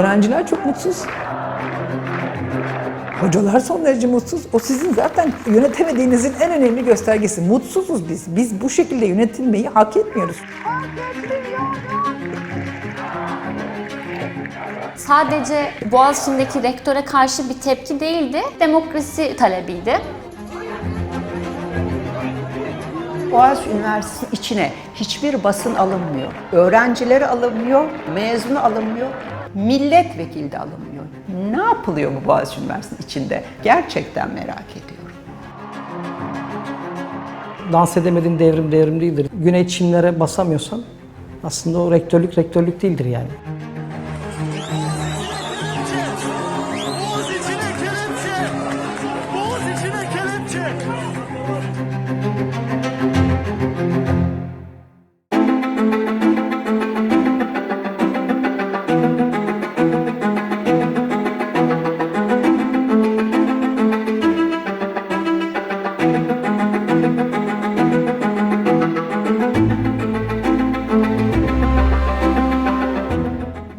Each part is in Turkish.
Öğrenciler çok mutsuz. Hocalar son derece mutsuz. O sizin zaten yönetemediğinizin en önemli göstergesi. Mutsuzuz biz. Biz bu şekilde yönetilmeyi hak etmiyoruz. Sadece Boğaziçi'ndeki rektöre karşı bir tepki değildi, demokrasi talebiydi. Boğaziçi Üniversitesi'nin içine hiçbir basın alınmıyor. Öğrencileri alınmıyor, mezunu alınmıyor, milletvekili de alınmıyor. Ne yapılıyor bu Boğaziçi Üniversitesi'nin içinde? Gerçekten merak ediyorum. dans edemediğin devrim devrim değildir. Güney çimlere basamıyorsan aslında o rektörlük rektörlük değildir yani.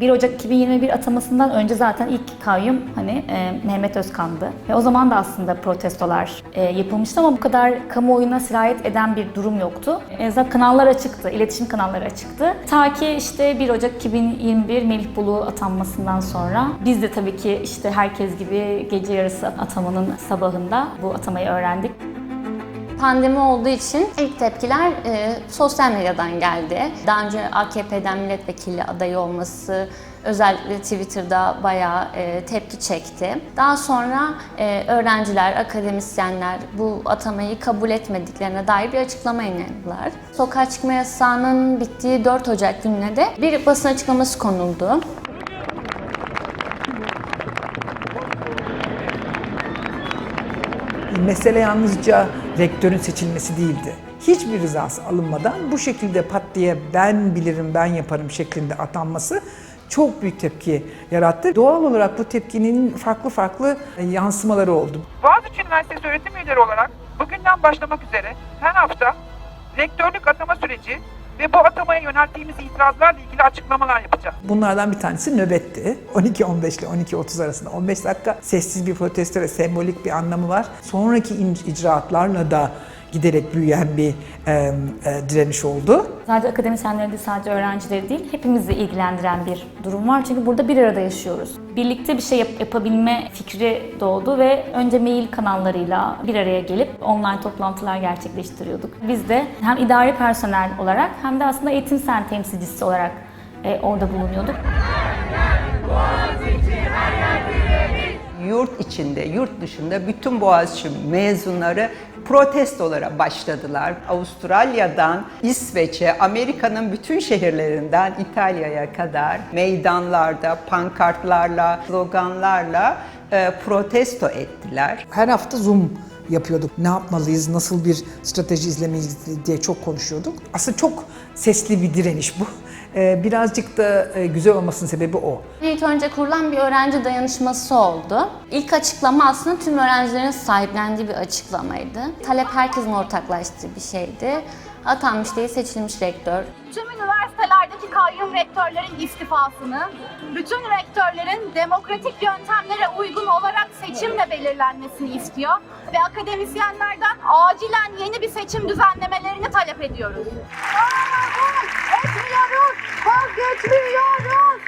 ...1 Ocak 2021 atamasından önce zaten ilk kayyum hani e, Mehmet Özkan'dı. Ve o zaman da aslında protestolar e, yapılmıştı ama bu kadar kamuoyuna sirayet eden bir durum yoktu. E, zaten kanallar açıktı, iletişim kanalları açıktı. Ta ki işte 1 Ocak 2021 Melih Bulu atanmasından sonra biz de tabii ki işte herkes gibi gece yarısı atamanın sabahında bu atamayı öğrendik. Pandemi olduğu için ilk tepkiler e, sosyal medyadan geldi. Daha önce AKP'den milletvekili adayı olması özellikle Twitter'da bayağı e, tepki çekti. Daha sonra e, öğrenciler, akademisyenler bu atamayı kabul etmediklerine dair bir açıklama yayınladılar. Sokağa çıkma yasağının bittiği 4 Ocak gününe de bir basın açıklaması konuldu. Mesele yalnızca rektörün seçilmesi değildi. Hiçbir rızası alınmadan bu şekilde pat diye ben bilirim, ben yaparım şeklinde atanması çok büyük tepki yarattı. Doğal olarak bu tepkinin farklı farklı yansımaları oldu. Boğaziçi Üniversitesi öğretim üyeleri olarak bugünden başlamak üzere her hafta rektörlük atama süreci ve bu atamaya yönelttiğimiz itirazlarla ilgili açıklamalar yapacağız. Bunlardan bir tanesi nöbetti. 12-15 ile 12-30 arasında 15 dakika sessiz bir protesto ve sembolik bir anlamı var. Sonraki icraatlarla da giderek büyüyen bir e, e, direniş oldu. Sadece akademisyenleri değil, sadece öğrencileri değil, hepimizi ilgilendiren bir durum var. Çünkü burada bir arada yaşıyoruz. Birlikte bir şey yap- yapabilme fikri doğdu ve önce mail kanallarıyla bir araya gelip online toplantılar gerçekleştiriyorduk. Biz de hem idari personel olarak hem de aslında eğitim sen temsilcisi olarak e, orada bulunuyorduk. Yurt içinde, yurt dışında bütün Boğaziçi mezunları protestolara başladılar. Avustralya'dan İsveç'e, Amerika'nın bütün şehirlerinden İtalya'ya kadar meydanlarda, pankartlarla, sloganlarla e, protesto ettiler. Her hafta Zoom yapıyorduk. Ne yapmalıyız, nasıl bir strateji izlemeliyiz diye çok konuşuyorduk. Aslında çok sesli bir direniş bu. Ee, birazcık da e, güzel olmasının sebebi o. İlk önce kurulan bir öğrenci dayanışması oldu. İlk açıklama aslında tüm öğrencilerin sahiplendiği bir açıklamaydı. Talep herkesin ortaklaştığı bir şeydi. Atanmış değil seçilmiş rektör. Tüm üniversitelerdeki kayyum rektörlerin istifasını, bütün rektörlerin demokratik yöntemlere uygun olarak seçimle belirlenmesini istiyor ve akademisyenlerden acilen yeni bir seçim düzenlemelerini talep ediyoruz. Etmiyoruz, vazgeçmiyoruz.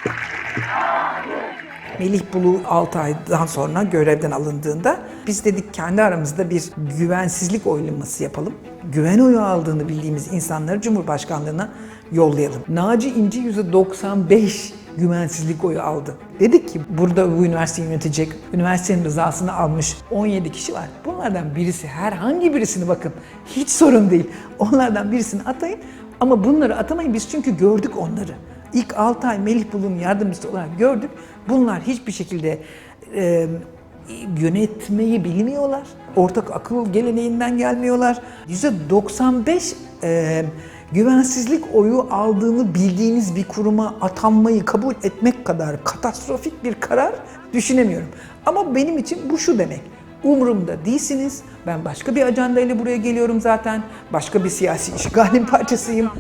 Melih Bulu 6 aydan sonra görevden alındığında biz dedik kendi aramızda bir güvensizlik oylaması yapalım. Güven oyu aldığını bildiğimiz insanları Cumhurbaşkanlığına yollayalım. Naci İnci %95 güvensizlik oyu aldı. Dedik ki burada bu üniversiteyi yönetecek, üniversitenin rızasını almış 17 kişi var. Bunlardan birisi, herhangi birisini bakın hiç sorun değil. Onlardan birisini atayın ama bunları atamayın biz çünkü gördük onları. İlk 6 ay Melih Bulu'nun yardımcısı olarak gördük. Bunlar hiçbir şekilde e, yönetmeyi bilmiyorlar. Ortak akıl geleneğinden gelmiyorlar. %95 e, güvensizlik oyu aldığını bildiğiniz bir kuruma atanmayı kabul etmek kadar katastrofik bir karar düşünemiyorum. Ama benim için bu şu demek. Umurumda değilsiniz. Ben başka bir ajandayla buraya geliyorum zaten. Başka bir siyasi işgalin parçasıyım.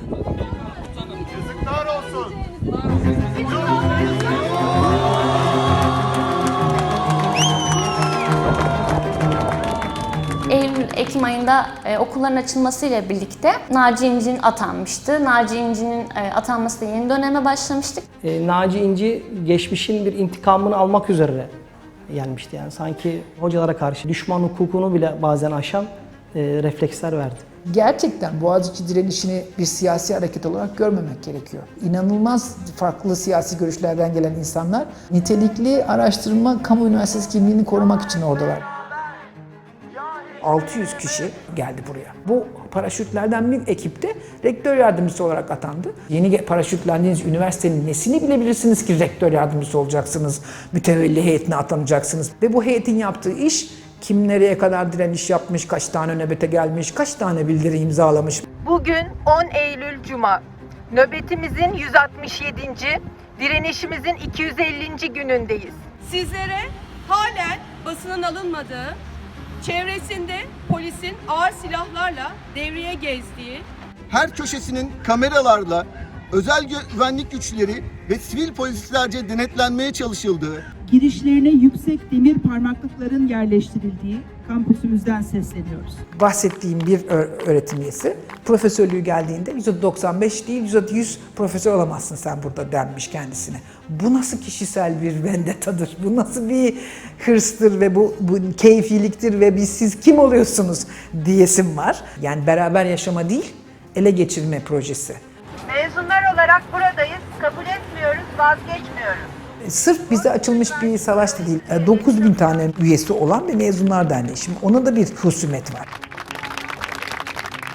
Eylül, Ekim ayında e, okulların açılmasıyla birlikte Naci İnci'nin atanmıştı. Naci İnci'nin e, atanmasıyla yeni döneme başlamıştık. E, Naci İnci geçmişin bir intikamını almak üzere gelmişti. Yani sanki hocalara karşı düşman hukukunu bile bazen aşan e, refleksler verdi. gerçekten Boğaziçi direnişini bir siyasi hareket olarak görmemek gerekiyor. İnanılmaz farklı siyasi görüşlerden gelen insanlar nitelikli araştırma kamu üniversitesi kimliğini korumak için oradalar. 600 kişi geldi buraya. Bu paraşütlerden bir ekipte rektör yardımcısı olarak atandı. Yeni paraşütlendiğiniz üniversitenin nesini bilebilirsiniz ki rektör yardımcısı olacaksınız, mütevelli heyetine atanacaksınız. Ve bu heyetin yaptığı iş kim nereye kadar direniş yapmış, kaç tane nöbete gelmiş, kaç tane bildiri imzalamış. Bugün 10 Eylül Cuma. Nöbetimizin 167. direnişimizin 250. günündeyiz. Sizlere halen basının alınmadığı, çevresinde polisin ağır silahlarla devreye gezdiği, Her köşesinin kameralarla özel güvenlik güçleri ve sivil polislerce denetlenmeye çalışıldığı, girişlerine yüksek demir parmaklıkların yerleştirildiği kampüsümüzden sesleniyoruz. bahsettiğim bir öğretim üyesi profesörlüğü geldiğinde %95 değil %100 profesör olamazsın sen burada denmiş kendisine. Bu nasıl kişisel bir vendetadır? Bu nasıl bir hırstır ve bu, bu keyfiliktir ve biz siz kim oluyorsunuz diyesim var. Yani beraber yaşama değil, ele geçirme projesi. Mezunlar olarak buradayız. Kabul etmiyoruz, vazgeçmiyoruz. Sırf bize açılmış bir savaş da değil, 9000 tane üyesi olan bir mezunlar derneği. Şimdi ona da bir husumet var.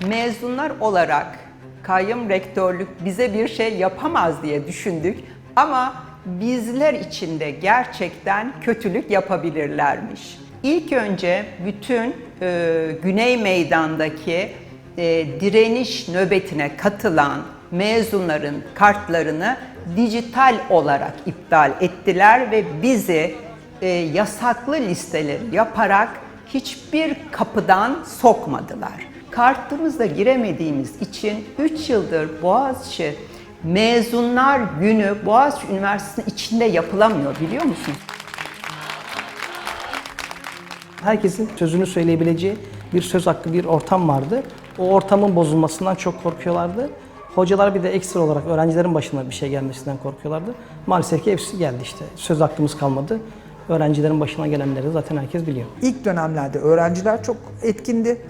Mezunlar olarak kayyum rektörlük bize bir şey yapamaz diye düşündük ama bizler için de gerçekten kötülük yapabilirlermiş. İlk önce bütün e, Güney Meydan'daki e, direniş nöbetine katılan mezunların kartlarını dijital olarak iptal ettiler ve bizi e, yasaklı listeleri yaparak hiçbir kapıdan sokmadılar. Kartımızda giremediğimiz için 3 yıldır Boğaziçi Mezunlar Günü Boğaziçi Üniversitesi'nin içinde yapılamıyor biliyor musunuz? Herkesin sözünü söyleyebileceği bir söz hakkı, bir ortam vardı. O ortamın bozulmasından çok korkuyorlardı. Hocalar bir de ekstra olarak öğrencilerin başına bir şey gelmesinden korkuyorlardı. Maalesef ki hepsi geldi işte. Söz hakkımız kalmadı. Öğrencilerin başına gelenleri zaten herkes biliyor. İlk dönemlerde öğrenciler çok etkindi.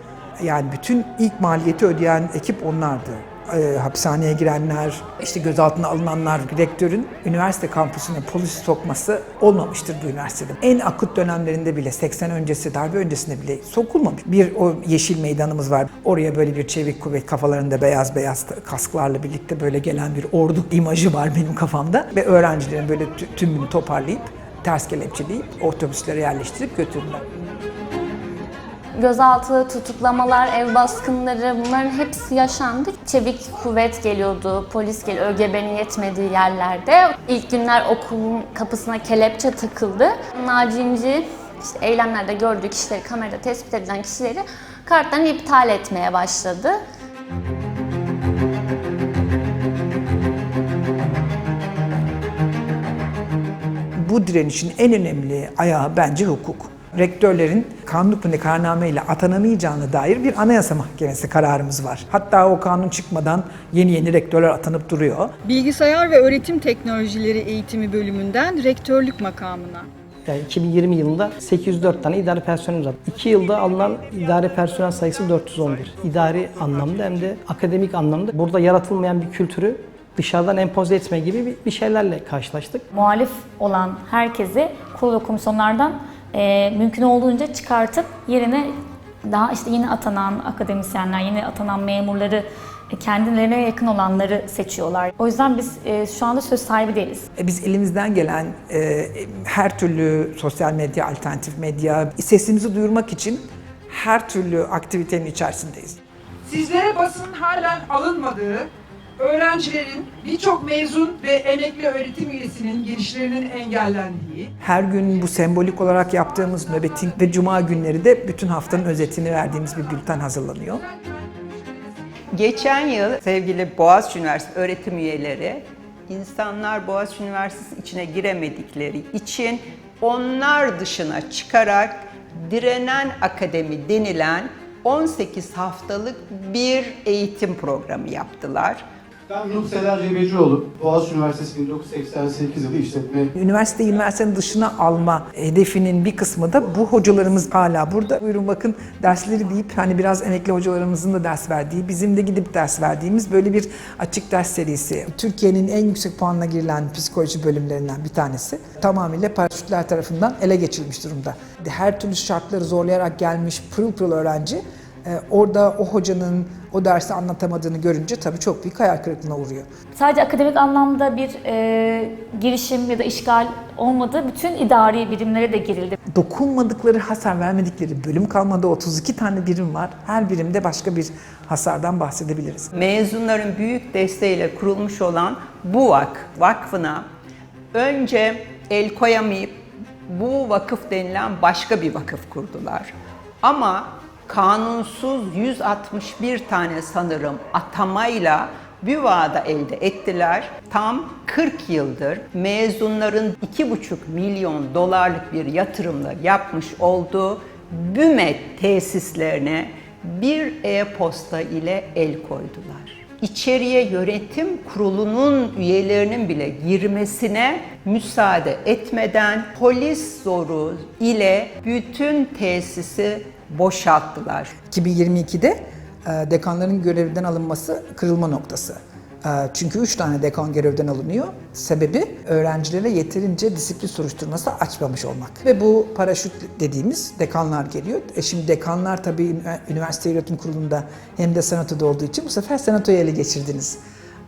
Yani bütün ilk maliyeti ödeyen ekip onlardı. Ee, hapishaneye girenler, işte gözaltına alınanlar, rektörün üniversite kampüsüne polis sokması olmamıştır bu üniversitede. En akut dönemlerinde bile 80 öncesi, darbe öncesinde bile sokulmamış. Bir o yeşil meydanımız var. Oraya böyle bir çevik kuvvet kafalarında beyaz beyaz kasklarla birlikte böyle gelen bir ordu imajı var benim kafamda. Ve öğrencilerin böyle tü- tümünü toparlayıp ters kelepçeleyip otobüslere yerleştirip götürdüler. Gözaltı, tutuklamalar, ev baskınları bunların hepsi yaşandı. Çevik kuvvet geliyordu, polis geliyor, ÖGB'nin yetmediği yerlerde. İlk günler okulun kapısına kelepçe takıldı. Naci İnci, işte eylemlerde gördüğü kişileri, kamerada tespit edilen kişileri kartlarını iptal etmeye başladı. Bu direnişin en önemli ayağı bence hukuk. Rektörlerin kanun hükmünde kararname ile atanamayacağına dair bir anayasa mahkemesi kararımız var. Hatta o kanun çıkmadan yeni yeni rektörler atanıp duruyor. Bilgisayar ve Öğretim Teknolojileri Eğitimi bölümünden rektörlük makamına. Yani 2020 yılında 804 tane idari personel var. 2 yılda alınan idari personel sayısı 411. İdari anlamda hem de akademik anlamda burada yaratılmayan bir kültürü dışarıdan empoze etme gibi bir- şeylerle karşılaştık. Muhalif olan herkesi kurul ve komisyonlardan e, mümkün olduğunca çıkartıp yerine daha işte yeni atanan akademisyenler, yeni atanan memurları e, kendilerine yakın olanları seçiyorlar. O yüzden biz e, şu anda söz sahibi değiliz. E, Biz elimizden gelen e, her türlü sosyal medya, alternatif medya, sesimizi duyurmak için her türlü aktivitenin içerisindeyiz. Sizlere basının halen alınmadığı, öğrencilerin birçok mezun ve emekli öğretim üyesinin girişlerinin engellendiği, Her gün bu sembolik olarak yaptığımız nöbetin ve cuma günleri de bütün haftanın özetini verdiğimiz bir bülten hazırlanıyor. Geçen yıl sevgili Boğaziçi Üniversitesi öğretim üyeleri insanlar Boğaziçi Üniversitesi içine giremedikleri için onlar dışına çıkarak direnen akademi denilen 18 haftalık bir eğitim programı yaptılar. Ben Nuh Seler Cebecioğlu, Boğaziçi Üniversitesi 1988 yılı işletme Üniversiteyi üniversitenin dışına alma hedefinin bir kısmı da bu hocalarımız hala burada. Buyurun bakın dersleri deyip hani biraz emekli hocalarımızın da ders verdiği, bizim de gidip ders verdiğimiz böyle bir açık ders serisi. Türkiye'nin en yüksek puanla girilen psikoloji bölümlerinden bir tanesi. Tamamıyla paraşütler tarafından ele geçirilmiş durumda. Her türlü şartları zorlayarak gelmiş pırıl pırıl öğrenci orada o hocanın o dersi anlatamadığını görünce tabii çok büyük hayal kırıklığına uğruyor. Sadece akademik anlamda bir e, girişim ya da işgal olmadı. Bütün idari birimlere de girildi. dokunmadıkları, hasar vermedikleri bölüm kalmadı. 32 tane birim var. Her birimde başka bir hasardan bahsedebiliriz. Mezunların büyük desteğiyle kurulmuş olan BUVAK Vakfı'na önce el koyamayıp bu vakıf denilen başka bir vakıf kurdular. Ama kanunsuz 161 tane sanırım atamayla BÜVA'da elde ettiler. Tam 40 yıldır mezunların 2,5 milyon dolarlık bir yatırımla yapmış olduğu BÜMET tesislerine bir e-posta ile el koydular. İçeriye yönetim kurulunun üyelerinin bile girmesine müsaade etmeden polis zoru ile bütün tesisi boşalttılar. 2022'de e, dekanların görevden alınması kırılma noktası. E, Çünkü 3 tane dekan görevden alınıyor. Sebebi öğrencilere yeterince disiplin soruşturması açmamış olmak. Ve bu paraşüt dediğimiz dekanlar geliyor. E şimdi dekanlar tabii üniversite yönetim kurulunda hem de senatoda olduğu için bu sefer senatoyu ele geçirdiniz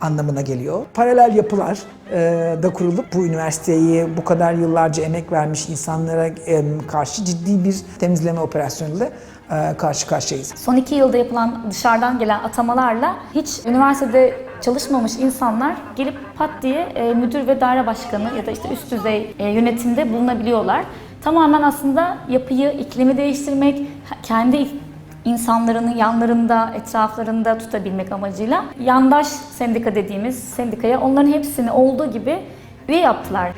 anlamına geliyor. Paralel yapılar e, da kurulup bu üniversiteyi bu kadar yıllarca emek vermiş insanlara e, karşı ciddi bir temizleme operasyonuyla e, karşı karşıyayız. Son iki yılda yapılan dışarıdan gelen atamalarla hiç üniversitede çalışmamış insanlar gelip pat diye e, müdür ve daire başkanı ya da işte üst düzey e, yönetimde bulunabiliyorlar. Tamamen aslında yapıyı, iklimi değiştirmek, kendi insanlarını yanlarında, etraflarında tutabilmek amacıyla yandaş sendika dediğimiz sendikaya onların hepsini olduğu gibi üye yaptılar.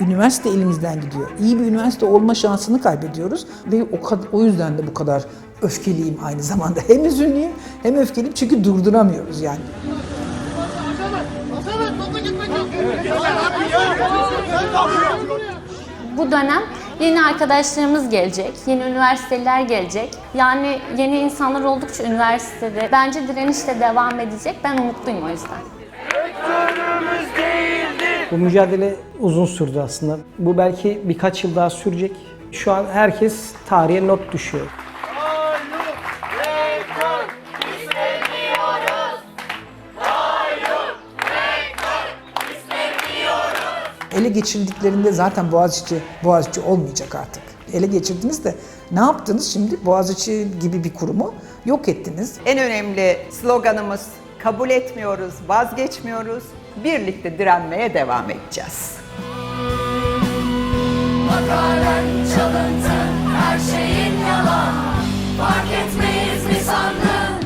Üniversite elimizden gidiyor. İyi bir üniversite olma şansını kaybediyoruz ve o o yüzden de bu kadar öfkeliyim aynı zamanda. Hem üzünlüyüm hem öfkeliyim çünkü durduramıyoruz yani. Bu dönem yeni arkadaşlarımız gelecek, yeni üniversiteler gelecek. Yani yeni insanlar oldukça üniversitede. Bence direniş de devam edecek. Ben umutluyum o yüzden. Bu mücadele uzun sürdü aslında. Bu belki birkaç yıl daha sürecek. Şu an herkes tarihe not düşüyor. Ele geçirdiklerinde zaten Boğaziçi, Boğaziçi olmayacak artık. Ele geçirdiniz de ne yaptınız şimdi? Boğaziçi gibi bir kurumu yok ettiniz. En önemli sloganımız kabul etmiyoruz, vazgeçmiyoruz, birlikte direnmeye devam edeceğiz. Hakaret, çalıntı, her şeyin yalan Fark etmeyiz mi sandın?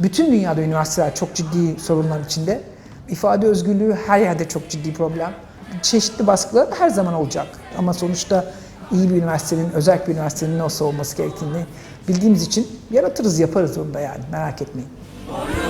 Bütün dünyada üniversiteler çok ciddi sorunlar içinde. İfade özgürlüğü her yerde çok ciddi problem. Çeşitli baskılar her zaman olacak. Ama sonuçta iyi bir üniversitenin, özel bir üniversitenin nasıl olması gerektiğini bildiğimiz için yaratırız, yaparız onu da yani. Merak etmeyin. Boyun